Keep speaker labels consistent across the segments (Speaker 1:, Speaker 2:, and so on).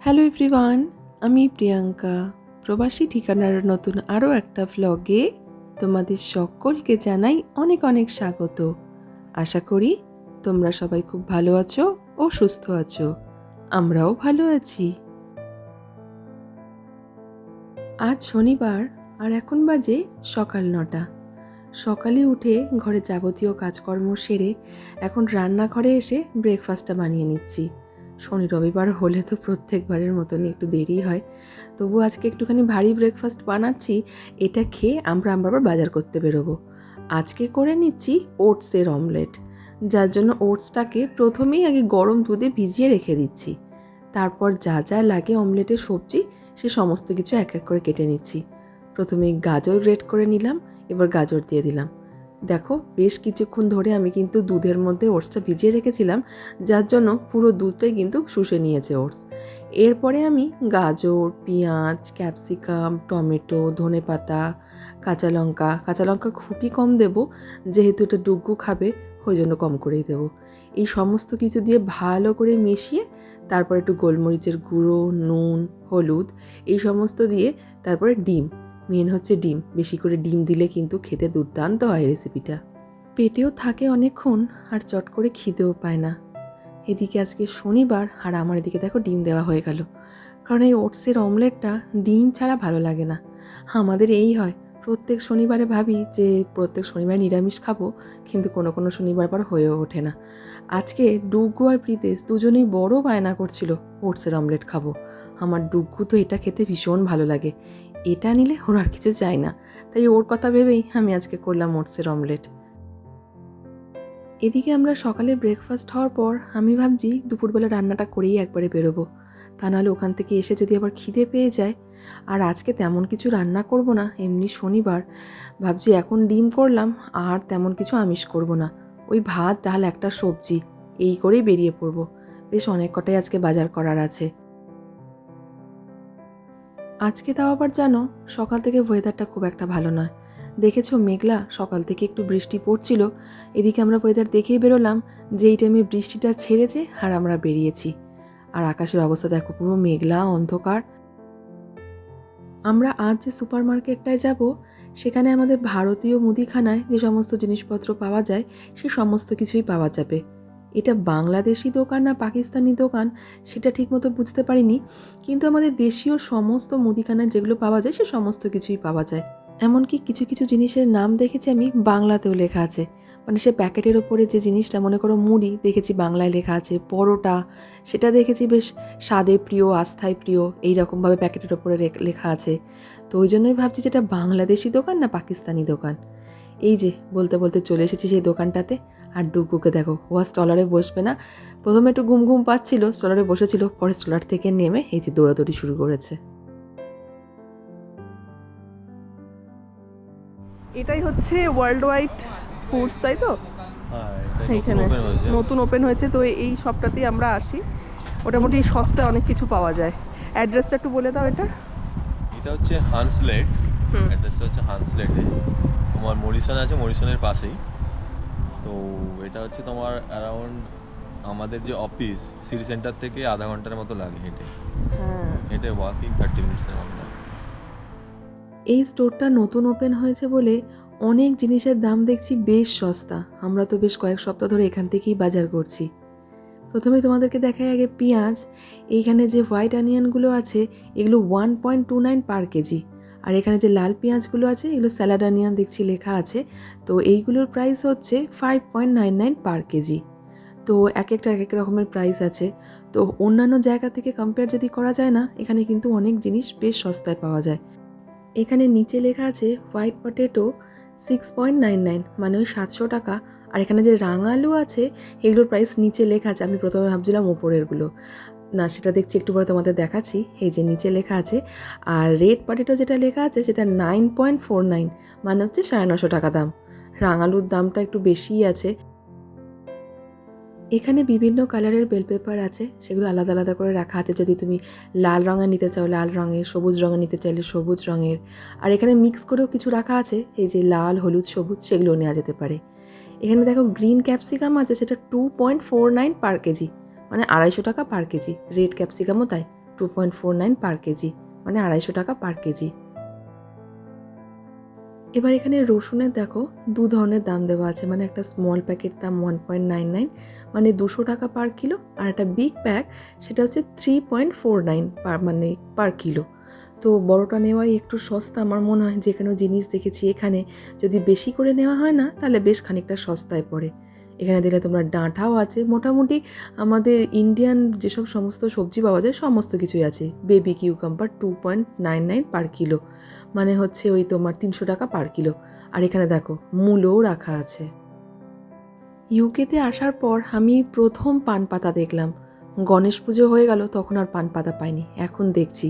Speaker 1: Hello everyone আমি প্রিয়াঙ্কা। প্রবাসী ঠিকানার নতুন আরও একটা ভ্লগে তোমাদের সকলকে জানাই অনেক অনেক স্বাগত। আশা করি তোমরা সবাই খুব ভালো আছো ও সুস্থ আছো। আমরাও ভালো আছি। আজ শনিবার আর এখন বাজে সকাল নটা। সকালে উঠে ঘরে যাবতীয় কাজকর্ম সেরে এখন রান্নাঘরে এসে ব্রেকফাস্টটা বানিয়ে নিচ্ছি। শনি রবিবার হলে তো প্রত্যেকবারের মতনই একটু দেরি হয়। তবু আজকে একটুখানি ভারী ব্রেকফাস্ট বানাচ্ছি, এটা খেয়ে আমরা আমরা আবার বাজার করতে বেরোবো। আজকে করে নিচ্ছি ওটসের অমলেট, যার জন্য ওটসটাকে প্রথমেই আগে গরম দুধে ভিজিয়ে রেখে দিচ্ছি। তারপর যা যা লাগে অমলেটের সবজি, সে সমস্ত কিছু এক এক করে কেটে নিচ্ছি। প্রথমে গাজর গ্রেট করে নিলাম, এবার গাজর দিয়ে দিলাম। দেখো, বেশ কিছুক্ষণ ধরে আমি কিন্তু দুধের মধ্যে ওটসটা ভিজিয়ে রেখেছিলাম, যার জন্য পুরো দুধটাই কিন্তু শুষে নিয়েছে ওটস। এরপরে আমি গাজর, পেঁয়াজ, ক্যাপসিকাম, টমেটো, ধনে পাতা, কাঁচা লঙ্কা কাঁচা লঙ্কা খুবই কম দেব, যেহেতু এটা ডুগ্গু খাবে, ওই জন্য কম করেই দেবো। এই সমস্ত কিছু দিয়ে ভালো করে মিশিয়ে, তারপর একটু গোলমরিচের গুঁড়ো, নুন, হলুদ, এই সমস্ত দিয়ে তারপরে ডিম। মেন হচ্ছে ডিম। বেশি করে ডিম দিলে কিন্তু খেতে দুর্দান্ত হয় রেসিপিটা পেটেও থাকে অনেকক্ষণ আর চট করে খিদেও পায় না। এদিকে আজকে শনিবার আর আমার এদিকে দেখো ডিম দেওয়া হয়ে গেল। কারণ এই ওটসের অমলেটটা ডিম ছাড়া ভালো লাগে না। আমাদের এই হয়। প্রত্যেক শনিবারে ভাবি যে প্রত্যেক শনিবার নিরামিষ খাব, কিন্তু কোনো কোনো শনিবার পর হয়েও ওঠে না। আজকে ডুগ্গু আর প্রীতেশ দুজনেই বড় বায়না করছিল, ওটসের অমলেট খাব। আমার ডুগ্গু তো এটা খেতে ভীষণ ভালো লাগে। এটা নিলে ওর আর কিছু চাই না। তাই ওর কথা ভেবেই আমি আজকে করলাম ওটসের অমলেট। এদিকে আমরা সকালে ব্রেকফাস্ট হওয়ার পর আমি ভাবছি দুপুরবেলা রান্নাটা করেই একবারে বেরোবো। তা নাহলে ওখান থেকে এসে যদি আবার খিদে পেয়ে যায়, আর আজকে তেমন কিছু রান্না করব না, এমনি শনিবার, ভাবছি এখন ডিম করলাম, আর তেমন কিছু আমিষ করব না। ওই ভাত, ডাল, একটা সবজি, এই করেই বেরিয়ে পড়ব। বেশ অনেক কটাই আজকে বাজার করার আছে। আজকে তাও আবার জানো, সকাল থেকে ওয়েদারটা খুব একটা ভালো নয়। দেখেছ মেঘলা, সকাল থেকে একটু বৃষ্টি পড়ছিল, এদিকে আমরা ওয়েদার দেখেই বেরোলাম যে এই টাইমে বৃষ্টিটা ছেড়েছে আর আমরা বেরিয়েছি। আর আকাশের অবস্থা দেখো, পুরো মেঘলা, অন্ধকার। আমরা আজ যে সুপার মার্কেটটায় যাব, সেখানে আমাদের ভারতীয় মুদিখানায় যে সমস্ত জিনিসপত্র পাওয়া যায়, সে সমস্ত কিছুই পাওয়া যাবে। এটা বাংলাদেশি দোকান না পাকিস্তানি দোকান সেটা ঠিকমতো বুঝতে পারিনি। কিন্তু আমাদের দেশীয় সমস্ত মুদিখানায় যেগুলো পাওয়া যায় সে সমস্ত কিছুই পাওয়া যায়। এমনকি কিছু কিছু জিনিসের নাম দেখেছি আমি বাংলাতেও লেখা আছে। মানে সে প্যাকেটের ওপরে যে জিনিসটা, মনে করো মুড়ি, দেখেছি বাংলায় লেখা আছে। পরোটা, সেটা দেখেছি বেশ স্বাদে প্রিয়, আস্থায় প্রিয় এই রকমভাবে প্যাকেটের ওপরে লেখা আছে। তো ওই জন্যই ভাবছি যেটা বাংলাদেশি দোকান না পাকিস্তানি দোকান? এই যে, বলতে বলতে চলে এসেছি সেই দোকানটাতে। আর ডুগুকে দেখো ও আর স্টলারে বসবে না। প্রথমে একটু ঘুম ঘুম পাচ্ছিল স্টলারে বসেছিল পরে স্টলার থেকে নেমে এই যে দৌড়াদৌড়ি শুরু করেছে। এটাই হচ্ছে ওয়ার্ল্ড ওয়াইড ফুডস তাই তো?
Speaker 2: হ্যাঁ, এটা
Speaker 1: এইখানে
Speaker 2: নতুন
Speaker 1: ওপেন হয়েছে তো এই সবটাতেই আমরা আসি। মোটামুটি সস্তায় অনেক কিছু পাওয়া যায়। অ্যাড্রেসটা একটু বলে দাও এটা।
Speaker 2: এটা হচ্ছে হান্সলেট
Speaker 1: হুম।
Speaker 2: অ্যাড্রেসটা হচ্ছে হান্সলেটে তোমার মরিসন আছে মরিসনের পাশেই। তো এটা হচ্ছে তোমার অ্যারাউন্ড আমাদের যে অফিস সিটি সেন্টার থেকে আধা ঘণ্টার মতো লাগে হেঁটে।
Speaker 1: হ্যাঁ।
Speaker 2: হেঁটে ওয়াকিং থার্টি মিনিটসের মতো
Speaker 1: এই স্টোরটা নতুন ওপেন হয়েছে বলে অনেক জিনিসের দাম দেখছি বেশ সস্তা। আমরা তো বেশ কয়েক সপ্তাহ ধরে এখান থেকেই বাজার করছি। প্রথমে তোমাদেরকে দেখাই আগে পেঁয়াজ। এইখানে যে হোয়াইট অনিয়নগুলো আছে এগুলো one point two nine per KG. আর এখানে যে লাল পেঁয়াজগুলো আছে, এগুলো স্যালাড অনিয়ন দেখছি লেখা আছে। তো এইগুলোর প্রাইস হচ্ছে five point nine nine per KG. তো এক একটা এক এক রকমের প্রাইস আছে। তো অন্যান্য জায়গা থেকে কম্পেয়ার যদি করা যায় না, এখানে কিন্তু অনেক জিনিস বেশ সস্তায় পাওয়া যায়। এখানে নিচে লেখা আছে white potato six point nine nine মানে ওই সাতশো টাকা। আর এখানে যে রাঙালু আছে, এগুলোর প্রাইস নিচে লেখা আছে। আমি প্রথমে ভাবছিলাম ওপরেরগুলো। না, সেটা দেখছি একটু পরে তোমাদের দেখাচ্ছি। এই যে নিচে লেখা আছে, আর রেড পটেটো যেটা লেখা আছে, সেটা নাইন পয়েন্ট ফোর নাইন মানে হচ্ছে সাড়ে নশো টাকা দাম। রাঙালুর দামটা একটু বেশিই আছে। এখানে বিভিন্ন কালারের বেল পেপার আছে, সেগুলো আলাদা আলাদা করে রাখা আছে। যদি তুমি লাল রঙের নিতে চাও, লাল রঙের, সবুজ রঙের নিতে চাইলে সবুজ রঙের। আর এখানে মিক্স করেও কিছু রাখা আছে, এই যে লাল, হলুদ, সবুজ, সেগুলো নেওয়া যেতে পারে। এখানে দেখো গ্রিন ক্যাপসিকাম আছে, সেটা two point four nine per KG মানে আড়াইশো টাকা পার কেজি। রেড ক্যাপসিকামও তাই two point four nine per KG মানে আড়াইশো টাকা পার কেজি। এবার এখানে রসুনের দেখো, দু ধরনের দাম দেওয়া আছে মানে একটা স্মল প্যাকেট দাম ওয়ান পয়েন্ট নাইন নাইন মানে দুশো টাকা পার কিলো আর একটা বিগ প্যাক সেটা হচ্ছে three point four nine per মানে পার কিলো তো বড়টা নেওয়াই একটু সস্তা, আমার মনে হয় যেখানেও জিনিস দেখেছি এখানে, যদি বেশি করে নেওয়া হয় না, তাহলে বেশ খানিকটা সস্তায় পড়ে। এখানে দিলে তোমরা ডাঁটাও আছে। মোটামুটি আমাদের ইন্ডিয়ান যেসব সমস্ত সবজি পাওয়া যায়, সমস্ত কিছুই আছে। Baby cucumber two point nine nine per kilo মানে হচ্ছে ওই তোমার তিনশো টাকা পার কিলো আর এখানে দেখো, মূলও রাখা আছে। ইউকেতে আসার পর আমি প্রথম পান পাতা দেখলাম। গণেশ পুজো হয়ে গেল, তখন আর পান পাতা পাইনি। এখন দেখছি।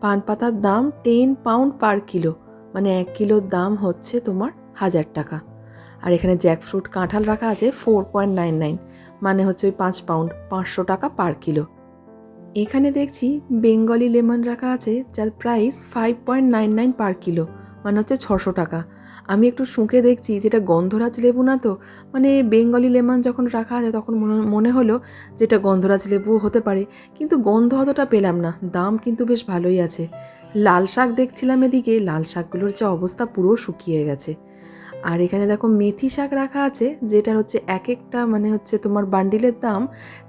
Speaker 1: পান পাতার দাম টেন পাউন্ড পার কিলো মানে এক কিলোর দাম হচ্ছে তোমার হাজার টাকা। আর এখানে জ্যাকফ্রুট কাঁঠাল রাখা আছে ফোর পয়েন্ট নাইন নাইন মানে হচ্ছে ওই পাঁচ পাউন্ড পাঁচশো টাকা পার কিলো এখানে দেখছি বেঙ্গলি লেমন রাখা আছে, যার price five point nine nine per kilo মানে হচ্ছে ছশো টাকা। আমি একটু শুঁকে দেখছি যেটা গন্ধরাজ লেবু না তো মানে বেঙ্গলি লেমন যখন রাখা আছে তখন মনে- হলো যেটা গন্ধরাজ লেবু হতে পারে, কিন্তু গন্ধ অতটা পেলাম না, দাম কিন্তু বেশ ভালোই আছে। লাল শাক দেখছিলাম এদিকে, লাল শাকগুলোর যে অবস্থা পুরো শুকিয়ে গেছে। আর এখানে দেখো মেথি শাক রাখা আছে, যেটার হচ্ছে এক একটা মানে হচ্ছে তোমার বান্ডিলের দাম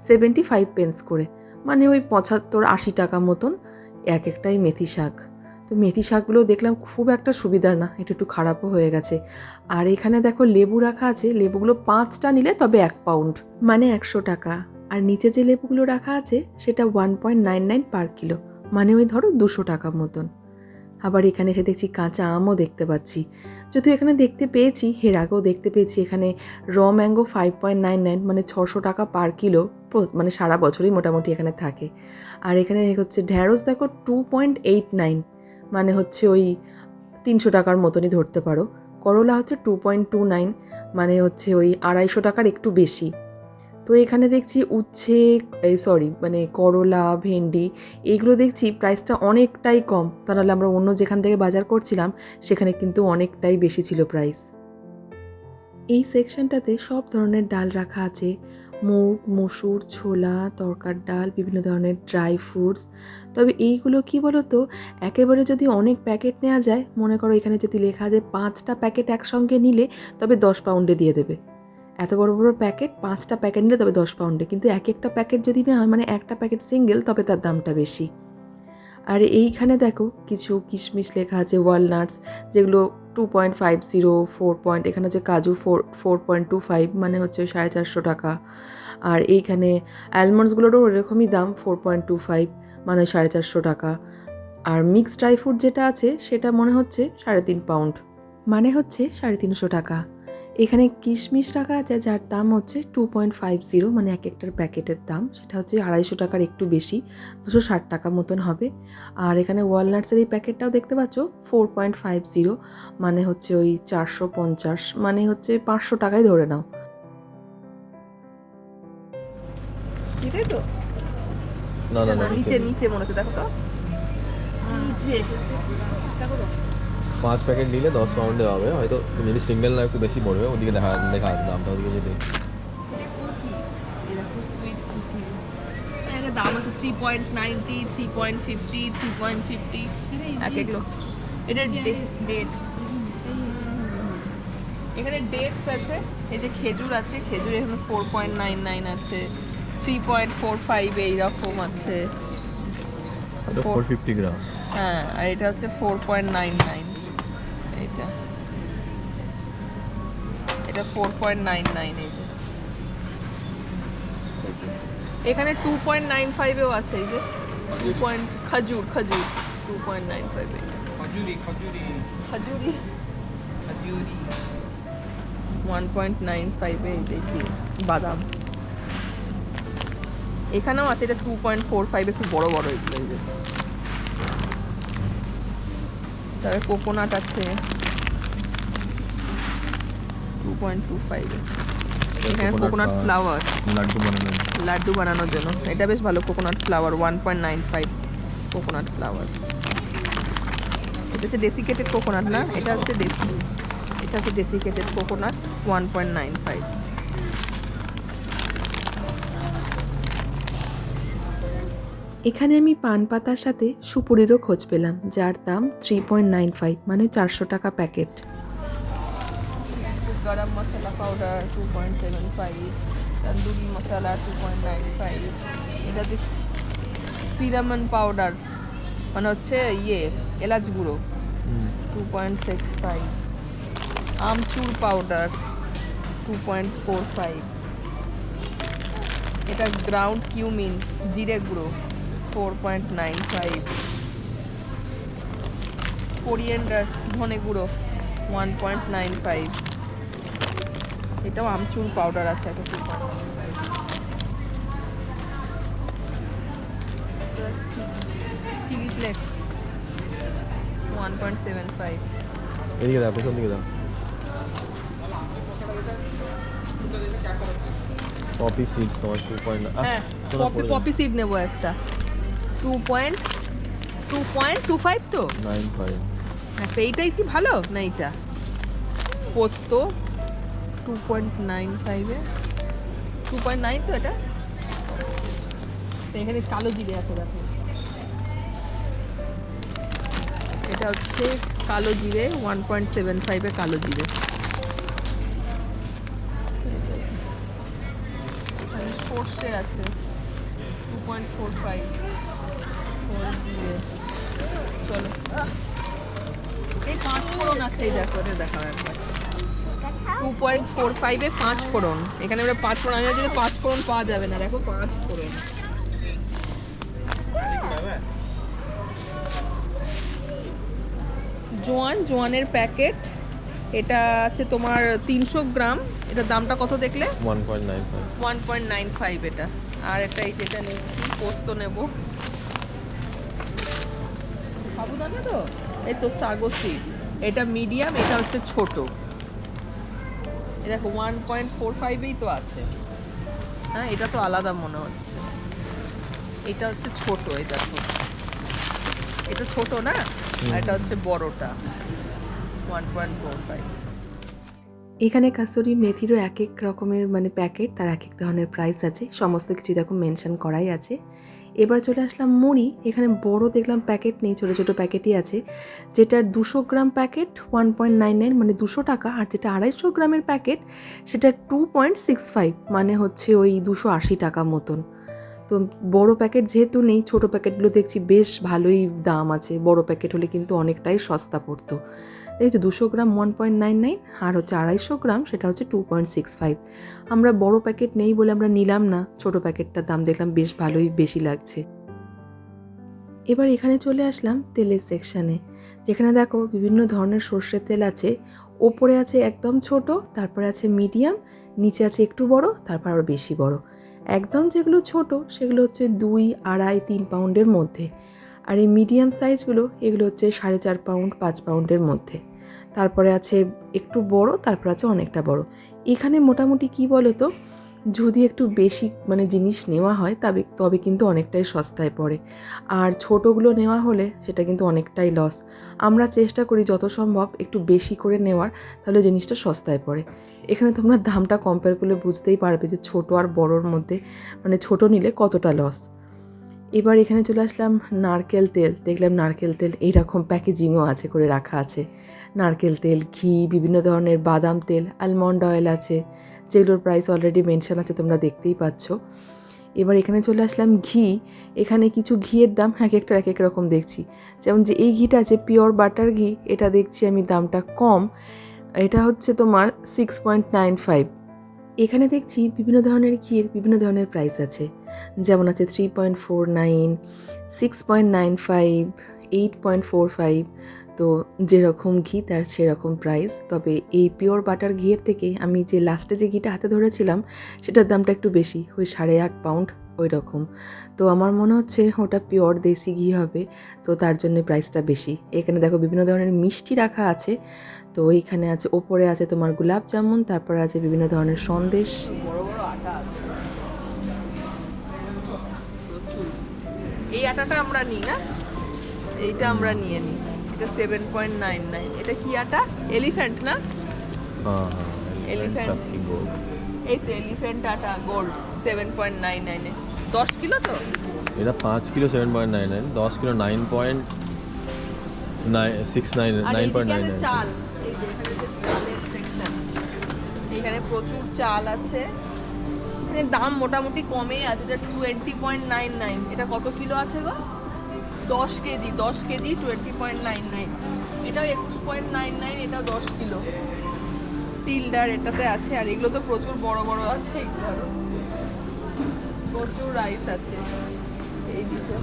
Speaker 1: সেভেন্টি ফাইভ পেন্স করে। মানে ওই পঁচাত্তর, আশি টাকা মতন এক একটাই মেথি শাক। তো মেথি শাকগুলো দেখলাম খুব একটা সুবিধার না, এটা একটু খারাপও হয়ে গেছে। আর এখানে দেখো লেবু রাখা আছে, লেবুগুলো পাঁচটা নিলে তবে এক পাউন্ড মানে একশো টাকা। আর নিচে যে লেবুগুলো রাখা আছে, সেটা one point nine nine per kilo মানে ওই ধরো দুশো টাকা মতন। আবার এখানে এসে দেখছি কাঁচা আমও দেখতে পাচ্ছি। যদিও এখানে দেখতে পেয়েছি, এর আগেও দেখতে পেয়েছি এখানে raw mango five point nine nine মানে ছশো টাকা পার কিলো মানে সারা বছরই মোটামুটি এখানে থাকে। আর এখানে হচ্ছে ঢ্যাঁড়স দেখো টু পয়েন্ট এইট নাইন মানে হচ্ছে ওই তিনশো টাকার মতনই ধরতে পারো। করলা হচ্ছে টু পয়েন্ট টু নাইন মানে হচ্ছে ওই আড়াইশো টাকার একটু বেশি। তো এখানে দেখছি উচ্ছে এই সরি মানে করলা, ভেন্ডি এইগুলো দেখছি প্রাইসটা অনেকটাই কম। তা নাহলে আমরা অন্য যেখান থেকে বাজার করছিলাম, সেখানে কিন্তু অনেকটাই বেশি ছিল প্রাইস এই সেকশনটাতে সব ধরনের ডাল রাখা আছে। মুগ, মসুর, ছোলা, তরকার ডাল, বিভিন্ন ধরনের ড্রাই ফ্রুটস তবে এইগুলো কি বলো তো একেবারে যদি অনেক প্যাকেট নেওয়া যায়, মনে করো এখানে যদি লেখা যায় পাঁচটা প্যাকেট একসঙ্গে নিলে তবে দশ পাউন্ডে দিয়ে দেবে। এত বড় বড় প্যাকেট, পাঁচটা প্যাকেট নিলে তবে দশ পাউন্ডে কিন্তু এক একটা প্যাকেট যদি নেওয়া হয় মানে একটা প্যাকেট সিঙ্গেল তবে তার দামটা বেশি। আর এইখানে দেখো কিছু কিশমিশ লেখা আছে ওয়ালনাটস যেগুলো two point five zero four point এখানে হচ্ছে কাজু four four point two five মানে হচ্ছে সাড়ে চারশো টাকা। আর এইখানে অ্যালমন্ডসগুলোরও ওরকমই দাম ফোর পয়েন্ট টু ফাইভ মানে সাড়ে চারশো টাকা। আর মিক্স ড্রাই ফ্রুট যেটা আছে, সেটা মনে হচ্ছে সাড়ে তিন পাউন্ড মানে হচ্ছে সাড়ে তিনশো টাকা। এখানে কিশমিশ রাখা আছে যার দাম হচ্ছে টু পয়েন্ট ফাইভ জিরো মানে এক একটার প্যাকেটের দাম। সেটা হচ্ছে আড়াইশো টাকার একটু বেশি দুশো ষাট টাকা মতন হবে। আর এখানে ওয়ালনাটসের এই প্যাকেটটাও দেখতে পাচ্ছ ফোর পয়েন্ট ফাইভ জিরো মানে হচ্ছে ওই চারশো পঞ্চাশ মানে হচ্ছে পাঁচশো টাকাই ধরে নাও।
Speaker 3: তো?
Speaker 2: না না না
Speaker 3: নিচে নিচে। মনে হচ্ছে দেখো তো। নিচে। চেষ্টা করো
Speaker 2: পাঁচ প্যাকেট নিলে দশ পাউন্ডে হবে। হয়তো তুমি যদি সিঙ্গেল না একটু বেশি পড়বে ওদিকে দেখা দেখা আছে দামটা ওদিকে যদি
Speaker 3: এর দাম আছে three point ninety three point fifty three point fifty এক এটা ডেট এখানে ডেটস আছে এই যে খেজুর আছে খেজুর এখানে ফোর পয়েন্ট নাইন নাইন আছে থ্রি পয়েন্ট ফোর ফাইভ এইরকম আছে।
Speaker 2: ফোর ফিফটি গ্রাম
Speaker 3: হ্যাঁ আর এটা হচ্ছে ফোর পয়েন্ট নাইন নাইন এইটা এটা ফোর পয়েন্ট নাইন নাইন এই যে। এখানে টু পয়েন্ট নাইন ফাইভেও আছে এই যে। টু পয়েন্ট খাজুর খাজুর। টু পয়েন্ট নাইন ফাইভে
Speaker 4: খজুরি খজুরি।
Speaker 3: খাজুরি।
Speaker 4: খজুরি।
Speaker 3: ওয়ান পয়েন্ট নাইন ফাইভে এই দেখি বাদাম। এখানেও আছে এটা টু পয়েন্ট ফোর ফাইভে খুব বড় বড় এগুলো এই যে। তারপরে কোকোনাট আছে। টু পয়েন্ট টু ফাইভে এখানে কোকোনাট ফ্লাওয়ার
Speaker 2: লাড্ডু বানানো
Speaker 3: লাড্ডু বানানোর জন্য। এটা বেশ ভালো coconut flour one point nine five coconut flour এটা হচ্ছে ডেসিকেটেড কোকোনাট না? এটা হচ্ছে দেশি এটা হচ্ছে desiccated coconut one point nine five
Speaker 1: এখানে আমি পান পাতার সাথে সুপুরিরও খোঁজ পেলাম যার দাম থ্রি পয়েন্ট নাইন ফাইভ মানে চারশো টাকা packet.
Speaker 3: Garam masala powder two point seven five tandoori masala two point nine five এটা সিরামন পাউডার মানে হচ্ছে ইয়ে এলাচ গুঁড়ো two point six five amchur powder two point four five এটা গ্রাউন্ড কিউমিন জিরে গুঁড়ো। Four point nine five coriander ধনে গুঁড়ো ওয়ান পয়েন্ট নাইন ফাইভ এটাও আমচুর পাউডার আছে একটা two chilli flakes one point seven five
Speaker 2: এদিকে দাও পেছন দিকে দাও। কপি সিক্স তোমার টু পয়েন্ট
Speaker 3: হ্যাঁ পপি পপি সিড নেব একটা। Two point two point two five তো?
Speaker 2: নাইন ফাইভ
Speaker 3: তো এইটাই কি ভালো? না এইটা? পোস্ত টু পয়েন্ট নাইন ফাইভে টু পয়েন্ট নাইন তো এটা? এখানে কালো জিরে আছে দেখো। এটা হচ্ছে কালো জিরে ওয়ান পয়েন্ট সেভেন ফাইভে কালো জিরে। এখানে সর্ষে আছে টু পয়েন্ট ফোর ফাইভ জিরে চলো এই পাঁচ ফোড়ন আছে এই দেখো এটা দেখাও একবার। টু পয়েন্ট ফোর ফাইভে পাঁচ ফোড়ন। এখানে আমরা পাঁচ ফোড়ন আমি যদি পাঁচ ফোড়ন পাওয়া যাবে না দেখো পাঁচ ফোড়ন। জোয়ান জোয়ানের প্যাকেট। এটা আছে তোমার তিনশো গ্রাম। এটার দামটা কত দেখলে?
Speaker 2: One point nine five
Speaker 3: one point nine five এটা। আর একটা এই যেটা নিচ্ছি পোস্ত নেব। সাবুদানা তো? এই তো সাগো সিড এটা মিডিয়াম এটা হচ্ছে ছোট। এটা ওয়ান পয়েন্ট ফোর ফাইভেই তো আছে। হ্যাঁ এটা তো আলাদা মনে হচ্ছে। এটা হচ্ছে ছোট এই দেখো। এটা ছোট না? এটা হচ্ছে বড়টা। ওয়ান পয়েন্ট ফোর ফাইভ
Speaker 1: এখানে কাসুরি মেথিরও এক এক রকমের মানে প্যাকেট তার এক এক ধরনের প্রাইস আছে। সমস্ত কিছু দেখো মেনশন করাই আছে। এবার চলে আসলাম মুড়ি। এখানে বড় দেখলাম প্যাকেট নেই, ছোটো ছোটো প্যাকেটই আছে। যেটার দুশো gram packet one point nine nine মানে দুশো টাকা, আর যেটা আড়াইশো গ্রামের প্যাকেট সেটা টু পয়েন্ট সিক্স ফাইভ মানে হচ্ছে ওই দুশো আশি টাকা মতন। তো বড় প্যাকেট যেহেতু নেই, ছোট প্যাকেটগুলো দেখছি বেশ ভালোই দাম আছে। বড় প্যাকেট হলে কিন্তু অনেকটাই সস্তা পড়তো। তো দুশো gram one point nine nine আর হচ্ছে আড়াইশো গ্রাম, সেটা হচ্ছে টু পয়েন্ট সিক্স ফাইভ আমরা বড় প্যাকেট নেই বলে আমরা নিলাম না, ছোটো প্যাকেটটার দাম দেখলাম বেশ ভালোই বেশি লাগছে। এবার এখানে চলে আসলাম তেলের সেকশানে যেখানে দেখো বিভিন্ন ধরনের সর্ষের তেল আছে। ওপরে আছে একদম ছোট, তারপরে আছে মিডিয়াম নিচে আছে একটু বড়, তারপর আরও বেশি বড়। একদম যেগুলো ছোট, সেগুলো হচ্ছে দুই আড়াই তিন পাউন্ডের মধ্যে। আর এই মিডিয়াম সাইজগুলো এগুলো হচ্ছে সাড়ে চার পাউন্ড পাঁচ পাউন্ডের মধ্যে। তারপরে আছে একটু বড়, তারপর আছে অনেকটা বড়। এখানে মোটামুটি কি বলো তো যদি একটু বেশি মানে জিনিস নেওয়া হয়, তবে তবে কিন্তু অনেকটাই সস্তায় পড়ে। আর ছোটোগুলো নেওয়া হলে সেটা কিন্তু অনেকটাই লস আমরা চেষ্টা করি যত সম্ভব একটু বেশি করে নেওয়ার, তাহলে জিনিসটা সস্তায় পড়ে। এখানে তোমরা দামটা কম্পেয়ার করলে বুঝতেই পারবে যে ছোট আর বড়োর মধ্যে মানে ছোট নিলে কতটা লস এবার এখানে চলে আসলাম নারকেল তেল। দেখলাম নারকেল তেল এইরকম প্যাকেজিংও আছে, করে রাখা আছে। নারকেল তেল, ঘি, বিভিন্ন ধরনের বাদাম তেল আলমন্ড অয়েল আছে, যেগুলোর প্রাইস অলরেডি মেনশন আছে, তোমরা দেখতেই পাচ্ছ। এবার এখানে চলে আসলাম ঘি। এখানে কিছু ঘিয়ের দাম এক একটা, এক এক রকম দেখছি। যেমন যে এই ঘিটা আছে পিওর বাটার ঘি, এটা দেখছি আমি দামটা কম। এটা হচ্ছে তোমার সিক্স পয়েন্ট নাইন ফাইভ এখানে দেখছি বিভিন্ন ধরনের ঘিয়ের বিভিন্ন ধরনের প্রাইস আছে। যেমন আছে three point four nine six point nine five eight point four five তো যেরকম ঘি তার সেরকম প্রাইস তবে এই পিওর বাটার ঘিয়ের থেকে আমি যে লাস্টে যে ঘিটা হাতে ধরেছিলাম, সেটার দামটা একটু বেশি, ওই সাড়ে আট পাউন্ড ওই রকম তো আমার মনে হচ্ছে ওটা পিওর দেশি ঘি হবে, তো তার জন্য প্রাইসটা বেশি। এখানে দেখো বিভিন্ন ধরনের মিষ্টি রাখা আছে তো এইখানে আছে ওপরে আছে তোমার গোলাপ জামুন তারপরে আছে বিভিন্ন ধরনের সন্দেশ।
Speaker 3: বড় বড় আটা আছে। এই আটাটা আমরা নিই না? এইটা আমরা নিয়ে নিই। এটা সেভেন পয়েন্ট নাইন নাইন এটা কি আটা? এলিফ্যান্ট না?
Speaker 2: হ্যাঁ হ্যাঁ
Speaker 3: এই তো এলিফ্যান্ট আটা গোল্ড সেভেন পয়েন্ট নাইন নাইনে দশ কিলো তো?
Speaker 2: এটা পাঁচ kilo seven point nine nine দশ kilo nine point nine six nine nine point nine nine
Speaker 3: চাল। এখানে প্রচুর চাল আছে। এখানে দাম মোটামুটি কমেই আছে, এটা টোয়েন্টি পয়েন্ট নাইন নাইন এটা কত কিলো আছে গো? দশ কেজি দশ KG twenty point nine nine এটাও একুশ পয়েন্ট নাইন নাইন এটাও দশ কিলো। টিলডার এটাতে আছে, আর এগুলো তো প্রচুর বড় বড় আছে এগুলো। প্রচুর রাইস আছে। এই দিকে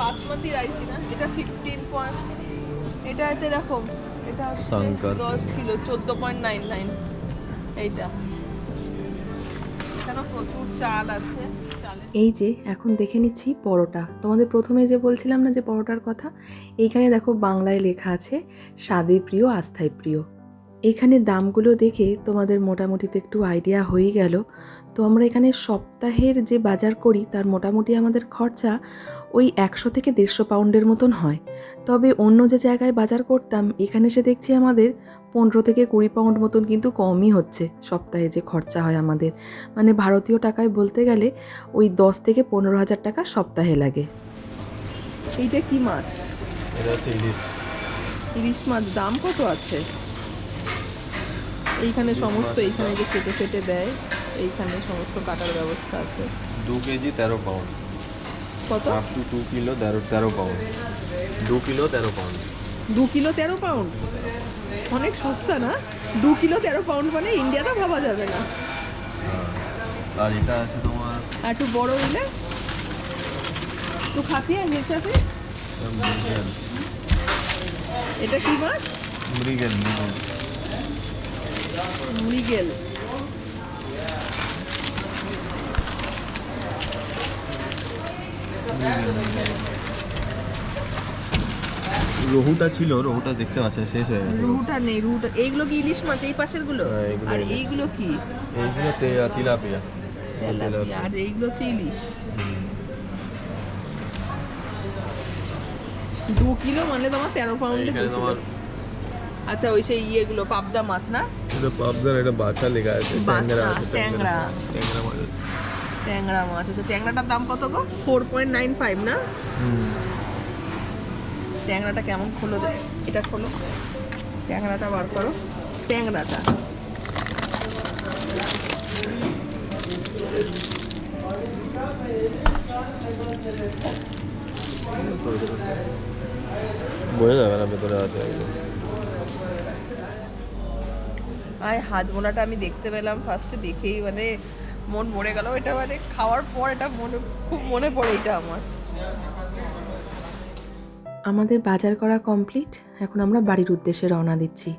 Speaker 3: বাসমতি রাইসই না, এটা ফিফটিন পয়েন্ট এটা এতে এরকম এটা
Speaker 2: শঙ্কর।
Speaker 3: দশ কিলো চোদ্দ পয়েন্ট নাইন নাইন এইটা। এখানে প্রচুর চাল আছে।
Speaker 1: এই যে এখন দেখে নিচ্ছি পরোটা। তোমাদের প্রথমে যে বলছিলাম না যে পরোটার কথা এইখানে দেখো বাংলায় লেখা আছে স্বাদে প্রিয় আস্থায় প্রিয়। এখানে দামগুলো দেখে তোমাদের মোটামুটি তো একটু আইডিয়া হয়েই গেল। তো আমরা এখানে সপ্তাহের যে বাজার করি তার মোটামুটি আমাদের খরচা ওই একশো থেকে দেড়শো পাউন্ডের মতন হয়। তবে অন্য যে জায়গায় বাজার করতাম এখানে এসে দেখছি আমাদের পনেরো থেকে কুড়ি পাউন্ড মতন কিন্তু কমই হচ্ছে সপ্তাহে যে খরচা হয় আমাদের। মানে ভারতীয় টাকায় বলতে গেলে ওই দশ থেকে পনেরো হাজার টাকা সপ্তাহে লাগে।
Speaker 3: এইটা কি মাছ?
Speaker 2: এটা হচ্ছে ইলিশ।
Speaker 3: ইলিশ মাছ দাম কত আছে? এইখানে সমস্ত এইখানে যে কেটে কেটে দেয় এইখানে সমস্ত কাটার ব্যবস্থা আছে।
Speaker 2: দু কেজি তেরো পাউন্ড।
Speaker 3: কত?
Speaker 2: আপ টু টু কিলো তেরো তেরো পাউন্ড। দু কিলো তেরো পাউন্ড।
Speaker 3: দু কিলো তেরো পাউন্ড? অনেক সস্তা না? দু কিলো তেরো পাউন্ড মানে ইন্ডিয়াতে ভাবা যাবে না।
Speaker 2: আর এটা আছে তোমার
Speaker 3: আর একটু বড় হইলে? তো খাতি আছে সাথে এটা কি মাছ?
Speaker 2: মৃগেল মৃগেল।
Speaker 3: মৃগেল
Speaker 2: রহুটা ছিল রহুটা দেখতে পাচ্ছেন শেষ হয়ে গেছে।
Speaker 3: রুহুটা নেই রুহুটা এইগুলো কি ইলিশ মাছ এই পাশেরগুলো?
Speaker 2: হ্যাঁ,
Speaker 3: আর এইগুলো কি?
Speaker 2: এইগুলো তিলাপিয়া।
Speaker 3: তেলাপিয়া, আর এইগুলো হচ্ছে ইলিশ। দু কিলো মানে তোমার তেরো পাউন্ডে
Speaker 2: তোমার
Speaker 3: আচ্ছা ওই সেই ইয়েগুলো পাবদা মাছ না?
Speaker 2: এটা পাবদার এটা বাছা লেখা আছে ট্যাংরা
Speaker 3: ট্যাংরা।
Speaker 2: ট্যাংরা। মাছ
Speaker 3: ট্যাংরা মাছ আছে। ট্যাংরাটার দাম কত গো? ফোর পয়েন্ট নাইন ফাইভ না? ট্যাংরাটা কেমন খোলো এটা খোলো। ট্যাংরাটা বার করো। ট্যাংরাটা।
Speaker 2: বোঝা যাবে না ভেতরে আছে।
Speaker 3: আর হাজমোলাটা আমি দেখতে পেলাম ফার্স্টে দেখেই মানে মন মরে গেল। এটা মানে খাওয়ার পর এটা মনে, খুব মনে পড়ে এটা আমার।
Speaker 1: আমাদের বাজার করা কমপ্লিট এখন আমরা বাড়ির উদ্দেশ্যে রওনা দিচ্ছি।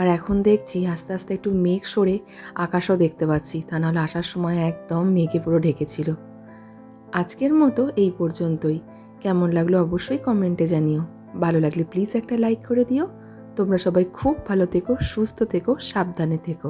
Speaker 1: আর এখন দেখছি, আস্তে আস্তে একটু মেঘ সরে আকাশও দেখতে পাচ্ছি, তা নাহলে আসার সময় একদম মেঘে পুরো ঢেকেছিল। আজকের মতো এই পর্যন্তই। কেমন লাগল অবশ্যই কমেন্টে জানিও। ভালো লাগলে প্লিজ একটা লাইক করে দিও। তোমরা সবাই খুব ভালো থেকো সুস্থ থেকো সাবধানে থেকো।